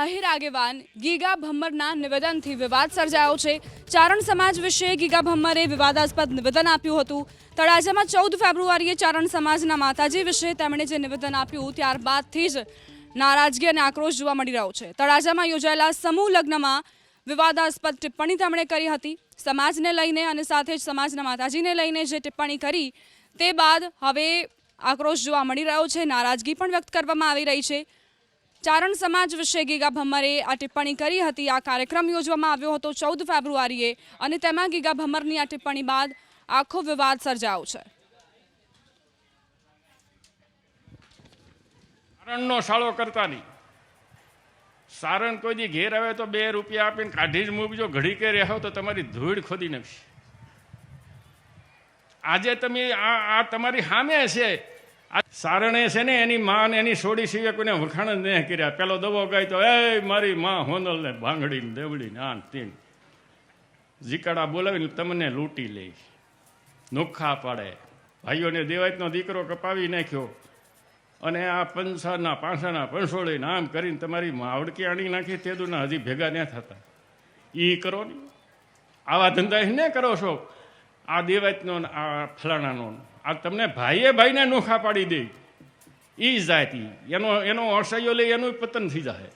આહિર આગેવાન ગીગા ભમ્મરના નિવેદનથી વિવાદ સર્જાયો છે. ચારણ સમાજ વિશે ગીગા ભમ્મરે વિવાદાસ્પદ નિવેદન આપ્યું હતું. તળાજામાં ચૌદ ફેબ્રુઆરીએ ચારણ સમાજના માતાજી વિશે તેમણે જે નિવેદન આપ્યું ત્યારબાદથી જ નારાજગી અને આક્રોશ જોવા મળી રહ્યો છે. તળાજામાં યોજાયેલા સમૂહ લગ્નમાં વિવાદાસ્પદ ટિપ્પણી તેમણે કરી હતી. સમાજને લઈને અને સાથે જ સમાજના માતાજીને લઈને જે ટિપ્પણી કરી તે બાદ હવે આક્રોશ જોવા મળી રહ્યો છે. નારાજગી પણ વ્યક્ત કરવામાં આવી રહી છે. ચારણ સમાજ વિશે ગીગા ભમ્મરે આ ટિપ્પણી કરી હતી. આ કાર્યક્રમ યોજવામાં આવ્યો હતો ચૌદ ફેબ્રુઆરીએ અને તેમાં ગીગા ભમ્મરની આ ટિપ્પણી બાદ આખો વિવાદ સર્જાયો છે. સારણનો સાળો કરતા નહીં. સારણ કોઈ દી ઘેર આવે તો બે રૂપિયા આપીને કાઢી જ મૂકજો. ઘડી કે રહેવો તો તમારી ધૂળ ખોદી નાખશે. આજે તમે આ આ તમારી સામે છે આ સારણે છે ને, એની માં એની સોડી સિવાય કોઈને વખાણ જ નહીં કર્યા. પેલો દવો ગાય તો એ મારી માં હોનલ ને ભાંગડી ને દેવડી ને આન તીન. જીકાડા બોલાવીને તમને લૂંટી લે. નોખા પાડે. ભાઈઓને દેવાયતનો દીકરો કપાવી નાખ્યો. અને આ પંસાના પાંસાના પંસોળીને આમ કરીને તમારી માવડકી આણી નાખી, તે દુના હજી ભેગા ન થતા. એ કરો ને. આવા ધંધા ને કરો છો. આ દેવાયતનો આ ફલાણાનો આ તમને ભાઈએ ભાઈને નોખા પાડી દે. એ જાતિ. એનો એનો અસહ્યો લઈ એનું પતન થઈ જાય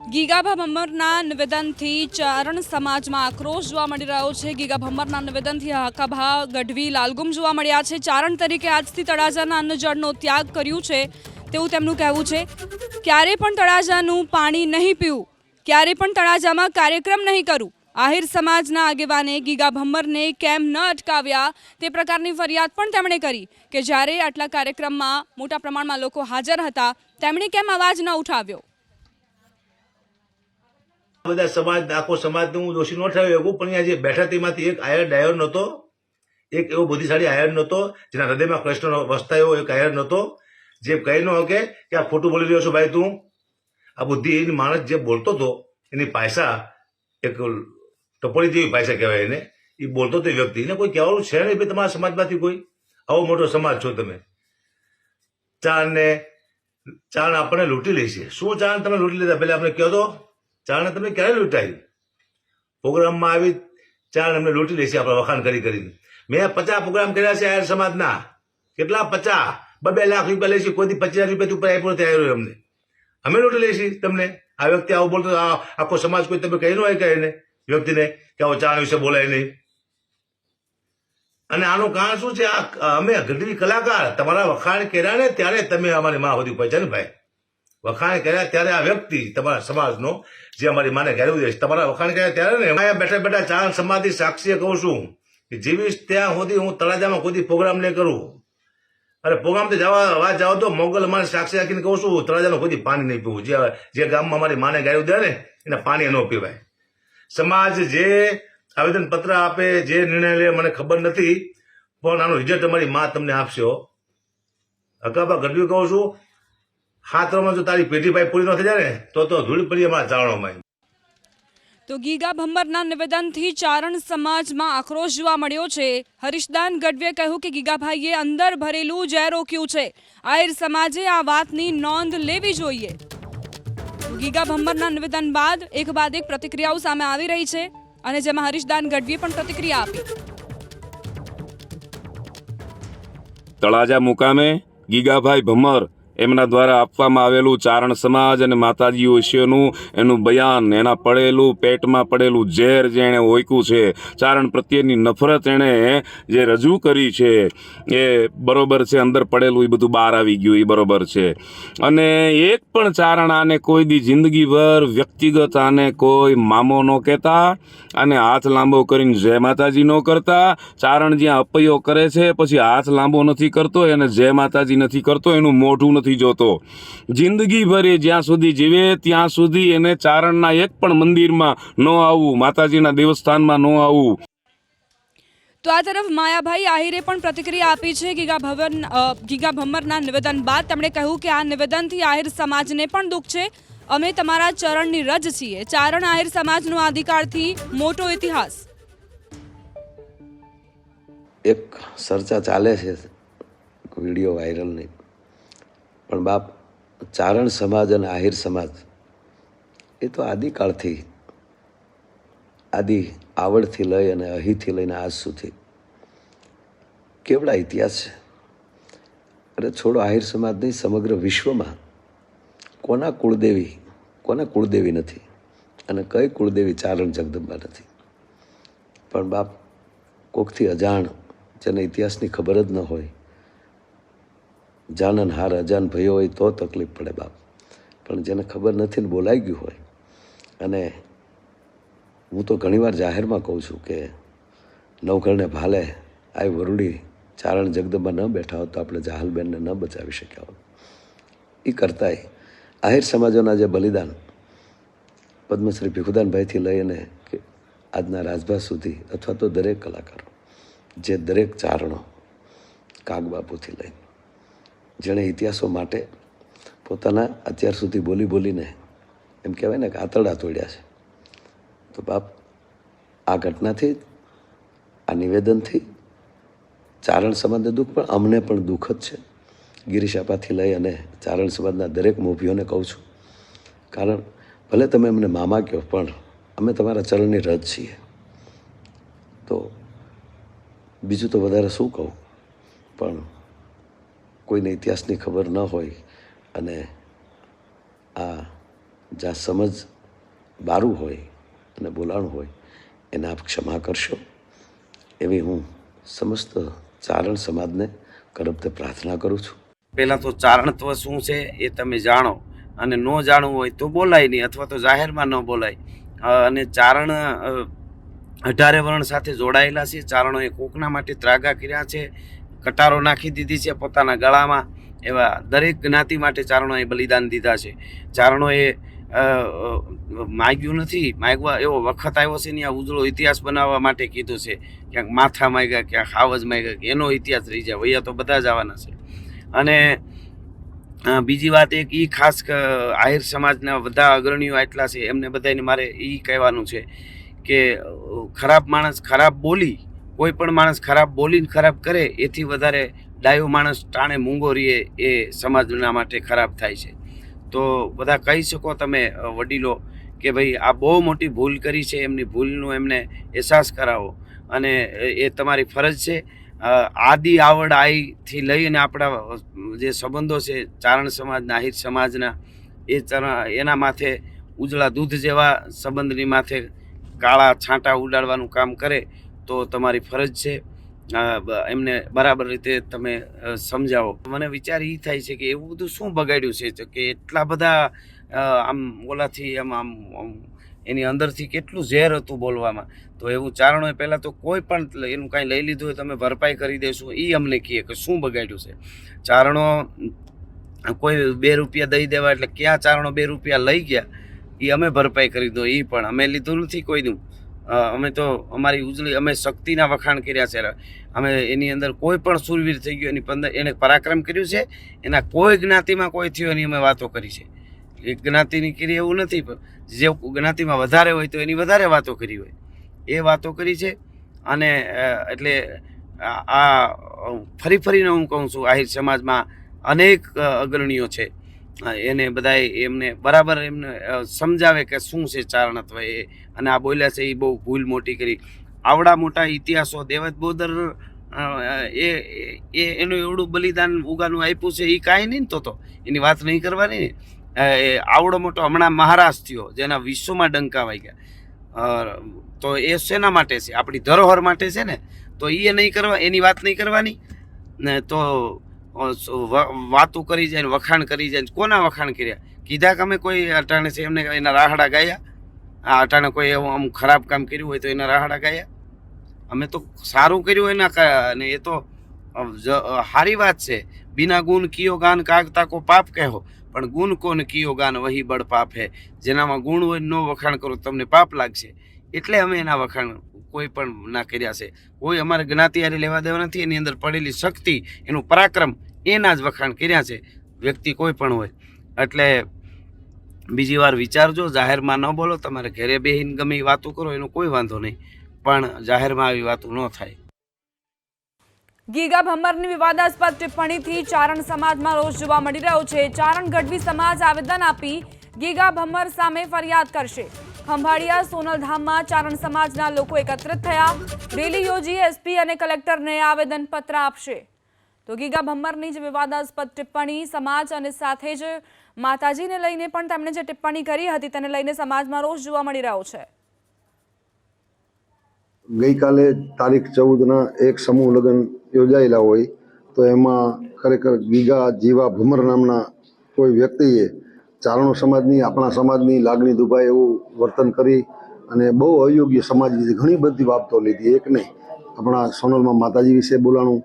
ગીગા ભમ્મરના નિવેદનથી ચારણ સમાજમાં આક્રોશ જોવા મળી રહ્યો છે. ગીગા ભમ્મરના નિવેદનથી હાકાભા ગઢવી લાલગુમ જોવા મળ્યા છે. ચારણ તરીકે આજથી તળાજાના અન્નજળનો ત્યાગ કર્યું છે તેવું તેમનું કહેવું છે. ક્યારે પણ તળાજાનું પાણી નહીં પીવું, ક્યારે પણ તળાજામાં કાર્યક્રમ નહીં કરું આહિર સમાજના આગેવાને ગીગા ભમ્મરને કેમ ન અટકાવ્યા તે પ્રકારની ફરિયાદ પણ તેમણે કરી કે જ્યારે આટલા કાર્યક્રમમાં મોટા પ્રમાણમાં લોકો હાજર હતા, તેમણે કેમ અવાજ ન ઉઠાવ્યો? બધા સમાજ, આખો સમાજને હું દોષી ન થયો શકું, પણ અહીંયા જે બેઠા તેમાંથી એક આયર ડાયર નહોતો, એક એવો બુદ્ધિશાળી આયર નહોતો, જેના હૃદયમાં કૃષ્ણનો વસતા એવો એક આયર નહોતો, જે કહી ન શકે કે આ ખોટું બોલી રહ્યો છો ભાઈ તું. આ બુદ્ધિ માણસ જે બોલતો હતો, એની પાયસા એક ટપોરી જેવી ભાષા કહેવાય એને. એ બોલતો તે વ્યક્તિ. એને કોઈ કહેવાનું છે નહીં તમારા સમાજમાંથી કોઈ? આવો મોટો સમાજ છો તમે. ચારને ચારણ આપણને લૂંટી લે છે. શું ચારણ તમે લૂંટી લીધા પહેલાં આપણે કહો તો. ચાણને તમે ક્યારે લૂંટાઈ પ્રોગ્રામમાં આવી ચાણ અમને લૂંટી લેશે આપણે વખાણ કરી કરીને. મેં પચાસ પ્રોગ્રામ કર્યા છે આયર સમાજના. કેટલા? પચાસ. બે લાખ રૂપિયા લેશે કોઈ દી પચાસ રૂપિયા ઉપર આપ્યો આવ્યો અમને અમે લૂંટી લઈશી તમને. આ વ્યક્તિ આવું બોલતો આખો સમાજ કોઈ તમે કહી ન હોય કહે વ્યક્તિને કે ચારણ વિશે બોલાય નહીં. અને આનું કારણ શું છે? આ અમે ગઢવી કલાકાર, તમારા વખાણ કર્યા ને ત્યારે તમે અમારી માં સુધી પહોંચ્યા ને ભાઈ? વખાણ કર્યા ત્યારે આ વ્યક્તિ તમારા સમાજનો, જે અમારી માને ઘેરવું છે, તમારા વખાણ કર્યા ત્યારે ને અહીંયા બેઠા બેઠા ચાર સમાધિ સાક્ષીએ કહું છું કે જીવીશ ત્યાં સુધી હું તળાજામાં કોઈ પ્રોગ્રામ નહીં કરું. અરે પ્રોગ્રામ તો જવા અવાજ જાઓ તો મોગલ અમારે સાક્ષી રાખીને કહું છું, તળાજાનું કોઈ પાણી નહીં પીવું. જે જે ગામમાં અમારી માને ગાયું દે ને, એને પાણી ન પીવાય. સમાજ જે આવેદન પત્ર આપે, જે નિર્ણય લે, મને ખબર નથી, પણ આનો રિઝલ્ટ તમારી માં તમને આપશો અકાબા ગઢવી કહું છું હાથમાં જો તારી પેઢી ભાઈ પૂરી ન થઈ જાય ને, તો તો ધૂળ પડી અમારા ચારણોમાં તો ગીગા ભંબરના નિવેદનથી ચારણ સમાજમાં આક્રોશ જોવા મળ્યો છે. હરીશદાન ગઢવીએ કહ્યું કે ગીગાભાઈએ અંદર ભરેલું ઝેર રોક્યું છે. આહિર સમાજે આ વાતની નોંધ લેવી જોઈએ. ગીગા ભમ્મરના નિવેદન બાદ એક બાદ એક પ્રતિક્રિયાઓ સામે આવી રહી છે અને જેમાં હરીશદાન ગઢવીએ પણ પ્રતિક્રિયા આપી. તળાજા મુકામે ગીગાભાઈ ભમર એમના દ્વારા આપવામાં આવેલું ચારણ સમાજ અને માતાજી વિશેનું એનું બયાન, એના પડેલું પેટમાં પડેલું ઝેર જે એણે ઓયકું છે, ચારણ પ્રત્યેની નફરત એણે જે રજૂ કરી છે, એ બરોબર છે, અંદર પડેલું એ બધું બહાર આવી ગયું, એ બરોબર છે. અને એક પણ ચારણ આને કોઈ દી જિંદગીભર વ્યક્તિગત આને કોઈ મામો ન કહેતા અને હાથ લાંબો કરીને જય માતાજી ન કરતા. ચારણ જ્યાં અપયો કરે છે, પછી હાથ લાંબો નથી કરતો અને જય માતાજી નથી કરતો, એનું મોઢું નથી જોતો. જિંદગીભર એ જ્યાં સુધી જીવે ત્યાં સુધી એને ચારણના એક પણ મંદિરમાં ન આવવું માતાજીના દેવસ્થાનમાં ન આવવું. તો આ તરફ માયાભાઈ આહિરે પણ પ્રતિક્રિયા આપી છે ગીગા ભવન ગીગા ભમ્મરના નિવેદન બાદ તેમણે કહ્યું કે આ નિવેદનથી આહિર સમાજને પણ દુઃખ છે. અમે તમારા ચરણની રજ છીએ. ચારણ આહિર સમાજનો અધિકારથી મોટો ઇતિહાસ. એક ચર્ચા ચાલે છે વીડિયો વાયરલ નહીં પણ બાપ, ચારણ સમાજ અને આહિર સમાજ, એ તો આદિકાળથી, આદિ આવડથી લઈ અને અહીંથી લઈને આજ સુધી. કેવડા ઇતિહાસ છે? અરે છોડો, આહિર સમાજ નહીં, સમગ્ર વિશ્વમાં કોના કુળદેવી કોના કુળદેવી નથી અને કઈ કુળદેવી ચારણ જગદંબા નથી? પણ બાપ, કોકથી અજાણ, જેને ઇતિહાસની ખબર જ ન હોય જાનન હાર અજાન ભયો હોય તો તકલીફ પડે બાપ. પણ જેને ખબર નથી ને બોલાઈ ગયું હોય, અને હું તો ઘણીવાર જાહેરમાં કહું છું કે નવઘરને ભાલે આ વરુડી ચારણ જગદમાં ન બેઠા હોત તો આપણે જાહલબેનને ન બચાવી શક્યા હોત. એ કરતાંય આહિર સમાજોના જે બલિદાન પદ્મશ્રી ભીખુદાનભાઈથી લઈને આજના રાજભા સુધી અથવા તો દરેક કલાકારો, જે દરેક ચારણો કાગબાપુથી લઈને જેણે ઇતિહાસો માટે પોતાના અત્યાર સુધી બોલી બોલીને એમ કહેવાય ને કે આતરડા તોડ્યા છે. તો બાપ, આ ઘટનાથી, આ નિવેદનથી ચારણ સમાજને દુઃખ, પણ અમને પણ દુઃખ જ છે. ગિરીશ આપાથી લઈ અને ચારણ સમાજના દરેક મોભીઓને કહું છું. કારણ ભલે તમે અમને મામા કહો, પણ અમે તમારા ચરણની રજ છીએ. તો બીજું તો વધારે શું કહું? પણ કોઈને ઇતિહાસની ખબર ન હોય અને આ જ્યાં સમજ બારું હોય અને બોલાણું હોય, એને આપ ક્ષમા કરશો. એવી હું સમસ્ત ચારણ સમાજને કરબતે પ્રાર્થના કરું છું. પહેલાં તો ચારણત્વ શું છે એ તમે જાણો અને ન જાણવું હોય તો બોલાય નહીં અથવા તો જાહેરમાં ન બોલાય. અને ચારણ અઢારે વર્ણ સાથે જોડાયેલા છે. ચારણોએ કોકના માટે ત્રાગા કર્યા છે. કટારો નાખી દીધી છે પોતાના ગળામાં. એવા દરેક જ્ઞાતિ માટે ચારણોએ બલિદાન દીધા છે. ચારણોએ માગ્યું નથી. માગવા એવો વખત આવ્યો છે ને આ ઉજળો ઇતિહાસ બનાવવા માટે કીધું છે. ક્યાંક માથા માગ્યા, ક્યાંક હાવજ માગ્યા, કે એનો ઇતિહાસ રહી જાય. વૈયા તો બધા જ આવવાના છે. અને બીજી વાત એક એ ખાસ આહિર સમાજના બધા અગ્રણીઓ આટલા છે. એમને બધાને મારે એ કહેવાનું છે કે ખરાબ માણસ ખરાબ બોલી કોઈ પણ માણસ ખરાબ બોલીને ખરાબ કરે, એથી વધારે ડાયો માણસ ટાણે મૂંગો રહીએ એ સમાજના માટે ખરાબ થાય છે. તો બધા કહી શકો તમે વડીલો, કે ભાઈ આ બહુ મોટી ભૂલ કરી છે, એમની ભૂલનું એમને અહેસાસ કરાવો. અને એ- તમારી ફરજ છે. આદિ આવડ આઈથી લઈને આપણા જે સંબંધો છે, ચારણ સમાજના આહિર સમાજના, એ એના માથે ઉજળા દૂધ જેવા સંબંધની માથે કાળા છાંટા ઉડાડવાનું કામ કરે તો તમારી ફરજ છે. એમને બરાબર રીતે તમે સમજાવો. મને વિચાર એ થાય છે કે એવું બધું શું બગાડ્યું છે? કે એટલા બધા આમ ઓલાથી આમ આમ એની અંદરથી કેટલું ઝેર હતું બોલવામાં. તો એવું ચારણોએ પહેલાં તો કોઈ પણ એનું કાંઈ લઈ લીધું હોય તમે ભરપાઈ કરી દેશું. એ અમને કહે કે શું બગાડ્યું છે? ચારણો કોઈ બે રૂપિયા દઈ દેવા એટલે ક્યાં ચારણો બે રૂપિયા લઈ ગયા? એ અમે ભરપાઈ કરી દો. એ પણ અમે લીધું નથી કોઈનું અમે તો અમારી ઉજળી, અમે શક્તિના વખાણ કર્યા છે. અમે એની અંદર કોઈ પણ સુરવીર થઈ ગયો, એની પંદર, એને પરાક્રમ કર્યું છે. એના કોઈ જ્ઞાતિમાં કોઈ થયો એની અમે વાતો કરી છે. એક જ્ઞાતિની કરી એવું નથી, પણ જે જ્ઞાતિમાં વધારે હોય તો એની વધારે વાતો કરી હોય. એ વાતો કરી છે અને એટલે આ ફરી ફરીને હું કહું છું, આહિર સમાજમાં અનેક અગ્રણીઓ છે. એને બધા એમને બરાબર એમને સમજાવે કે શું છે ચારણત્વ એ. અને આ બોલ્યા છે એ બહુ ભૂલ મોટી કરી. આવડા મોટા ઇતિહાસો દેવત બોદર એ એ, એનું એવડું બલિદાન ઉગાનું આપ્યું છે, એ કાંઈ નહીં તો તો. એની વાત નહીં કરવાની એ આવડો મોટો હમણાં મહારાજ થયો, જેના વિશ્વમાં ડંકા ગયા તો એ શેના માટે છે? આપણી ધરોહર માટે છે ને? તો એ નહીં કરવા, એની વાત નહીં કરવાની ને તો વાતો કરી જાય વખાણ કરી જાય કોના વખાણ કર્યા? કીધા કે અમે કોઈ અટાણે છે, એમને એના રાહડા ગાયા. આ અટાણે કોઈ એવું આમ ખરાબ કામ કર્યું હોય તો એના રાહડા ગાયા. અમે તો સારું કર્યું એના અને એ તો સારી વાત છે. બિના ગુણ કિયો ગાન કાગતા કો પાપ કહેવો? પણ ગુણ કોન કિયો ગાન વહી બળ પાપ? હે જેનામાં ગુણ હોય નો વખાણ કરો તમને પાપ લાગશે. એટલે અમે એના વખાણ કોઈ પણ ના કર્યા છે. કોઈ અમારે જ્ઞાતિયારી લેવા દેવા નથી, એની અંદર પડેલી શક્તિ, એનું પરાક્રમ, એના જ વખાણ કર્યા છે. વ્યક્તિ કોઈ પણ હોય. એટલે બીજી વાર વિચારજો, જાહેરમાં ન બોલો, તમારે ઘરે બેહીને ગમે એ વાતો કરો, એનો કોઈ વાંધો નહીં. પણ જાહેરમાં આવી વાતો ન થાય. ગીગા ભમ્મરની વિવાદાસ્પદ ટિપ્પણીથી ચારણ સમાજમાં રોષ જોવા મળી રહ્યો છે. ચારણ ગઢવી સમાજ આવેદન આપી ગીગા ભમ્મર સામે ફરિયાદ કરશે. ખંભાળિયા, સોનલધામમાં ચારણ સમાજના લોકો એકત્રિત થયા. રેલી યોજી એસપી અને કલેક્ટરને આવેદનપત્ર આપશે. તો ગીગા ભમ્મરની જે વિવાદાસ્પદ ટિપ્પણી સમાજ અને સાથે જ માતાજીને લઈને પણ તેમણે જે ટિપ્પણી કરી હતી તેને લઈને સમાજમાં રોષ જોવા મળી રહ્યો છે. ગઈકાલે તારીખ ચૌદના એક સમૂહ લગ્ન યોજાયેલા હોય, તો એમાં ખરેખર ગીગા જીવા ભમર નામના કોઈ વ્યક્તિએ ચારણો સમાજની, આપણા સમાજની લાગણી દુભાય એવું વર્તન કરી અને બહુ અયોગ્ય સમાજ વિશે ઘણી બધી બાબતો લીધી. એક નહીં, આપણા સોનલમાં માતાજી વિશે બોલાણું.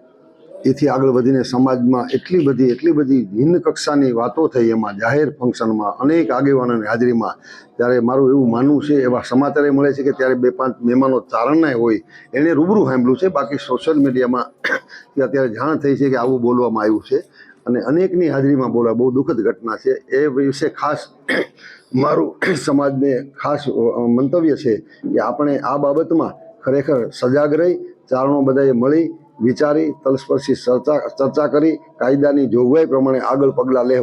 એથી આગળ વધીને સમાજમાં એટલી બધી એટલી બધી ભિન્ન કક્ષાની વાતો થઈ એમાં, જાહેર ફંક્શનમાં, અનેક આગેવાનોની હાજરીમાં. ત્યારે મારું એવું માનવું છે, એવા સમાચારે મળે છે કે ત્યારે બે પાંચ મહેમાનો ચારણના હોય, એણે રૂબરૂ સાંભળ્યું છે. બાકી સોશિયલ મીડિયામાં અત્યારે જાણ થઈ છે કે આવું બોલવામાં આવ્યું છે. અને અનેકની હાજરીમાં બોલવા બહુ દુઃખદ ઘટના છે. એ વિશે ખાસ મારું સમાજને ખાસ મંતવ્ય છે કે આપણે આ બાબતમાં ખરેખર સજાગ રહી, ચારણો બધાએ મળી, વિચારી, તલસ્પર્શી ચર્ચા ચર્ચા કરી, કાયદાની જોગવાઈ પ્રમાણે આગળ પગલાં લેવા